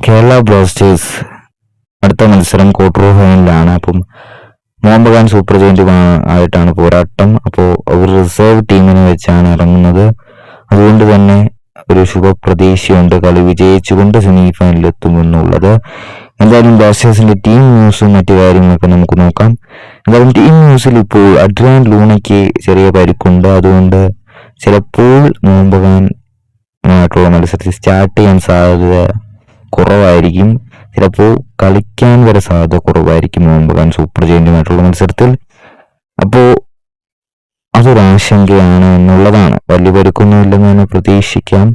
Kerala Blasters അടുത്ത മത്സരം quarter ഫൈനലിലാണ് അപ്പം മോഹൻബഗാൻ സൂപ്പർ ജയന്റ് ആയിട്ടാണ് പോരാട്ടം. അപ്പോൾ അവർ റിസർവ് ടീമിനെ വെച്ചാണ് ഇറങ്ങുന്നത്. അതുകൊണ്ട് തന്നെ ഒരു ശുഭപ്രതീക്ഷയുണ്ട് കളി വിജയിച്ചുകൊണ്ട് സെമി ഫൈനലിൽ എത്തുമെന്നുള്ളത്. എന്തായാലും ബ്ലാസ്റ്റേഴ്സിന്റെ ടീം ന്യൂസും മറ്റു കാര്യങ്ങളൊക്കെ നമുക്ക് നോക്കാം. എന്തായാലും ടീം ന്യൂസിൽ ഇപ്പോൾ അഡ്രാൻ ലൂണയ്ക്ക് ചെറിയ പരിക്കുണ്ട്. അതുകൊണ്ട് ചിലപ്പോൾ മോഹൻബഗാൻ ആയിട്ടുള്ള മത്സരത്തിൽ സ്റ്റാർട്ട് ചെയ്യാൻ സാധ്യത കുറവായിരിക്കും. ചിലപ്പോൾ കളിക്കാൻ വരെ സാധ്യത കുറവായിരിക്കും മോഹൻ ബഗാൻ സൂപ്പർ ജയന്റുമായിട്ടുള്ള മത്സരത്തിൽ. അപ്പോൾ അതൊരാശങ്കയാണ് എന്നുള്ളതാണ്. വലിയ പരുക്കൊന്നുമില്ലെന്ന് തന്നെ പ്രതീക്ഷിക്കാം.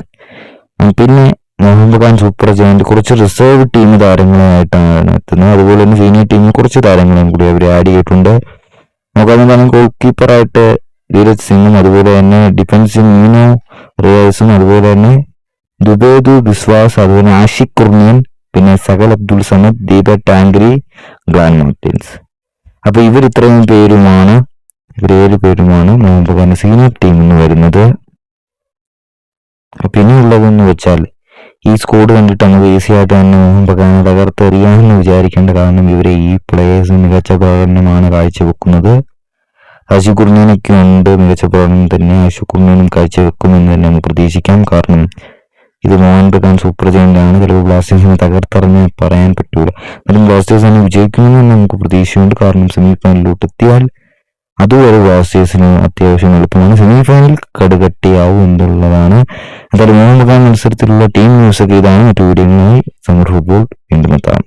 പിന്നെ മോഹൻ ബഗാൻ സൂപ്പർ ജയന്റ് കുറച്ച് റിസർവ് ടീം താരങ്ങളുമായിട്ടാണ് എത്തുന്നത്. അതുപോലെ തന്നെ സീനിയർ ടീമിൽ കുറച്ച് താരങ്ങളും കൂടി അവർ ആഡ് ചെയ്തിട്ടുണ്ട്. നോക്കാൻ തന്നെ ഗോൾ കീപ്പറായിട്ട് ധീരജ് സിംഗും അതുപോലെ തന്നെ ഡിഫൻസിൽ മീനോ റിയാസും അതുപോലെ തന്നെ ദുബേദു ബിസ്വാസ് അതുപോലെ ആഷിഖ് കുർമീൻ പിന്നെ സകൽ അബ്ദുൾ സമദ് ദീപ ടാങ്കരി ഗ്ലാൻ മാർട്ടിൻസ്. അപ്പൊ ഇവർ ഇത്രയും പേരുമാണ് ഇവർ ഏഴ് പേരുമാണ് മോഹൻ ബഗാൻ സീനിയർ ടീമിൽ നിന്ന് വരുന്നത്. പിന്നെ ഇനിയുള്ളതെന്ന് വെച്ചാൽ ഈ സ്കോഡ് കണ്ടിട്ട് നമുക്ക് ഈസി ആയിട്ട് തന്നെ മോഹൻ തകർത്തെറിയാമെന്ന് വിചാരിക്കേണ്ട കാരണം ഇവരെ ഈ പ്ലേയേഴ്സ് മികച്ച പ്രകടനമാണ് കാഴ്ചവെക്കുന്നത്. ആശു കുർണിയനൊക്കെ ഉണ്ട് മികച്ച പ്രകടനം തന്നെ. ആശു കുർണിയനും കാഴ്ചവെക്കുമെന്ന് തന്നെ നമുക്ക് പ്രതീക്ഷിക്കാം. കാരണം ഇത് മോഹൻ ബഗാൻ സൂപ്പർ ജയന്റ് ആണ്. ചിലപ്പോൾ ബ്ലാസ്റ്റേഴ്സിനെ തകർത്തറിഞ്ഞ് പറയാൻ പറ്റൂല. എന്നാലും ബ്ലാസ്റ്റേഴ്സ് തന്നെ വിജയിക്കുമെന്ന് നമുക്ക് പ്രതീക്ഷയുണ്ട്. കാരണം സെമി ഫൈനലിലോട്ട് എത്തിയാൽ അതുവരെ ബ്ലാസ്റ്റേഴ്സിന് അത്യാവശ്യം എളുപ്പമാണ്. സെമി ഫൈനൽ കടുകട്ടിയാവും എന്നുള്ളതാണ്. എന്തായാലും മോഹൻ ബഗാൻ മത്സരത്തിലുള്ള ടീം ന്യൂസൊക്കെ ഇതാണ്. മറ്റു വീഡിയോകളുമായി സമർ ഫുട്ബോൾ വീണ്ടും എത്താം.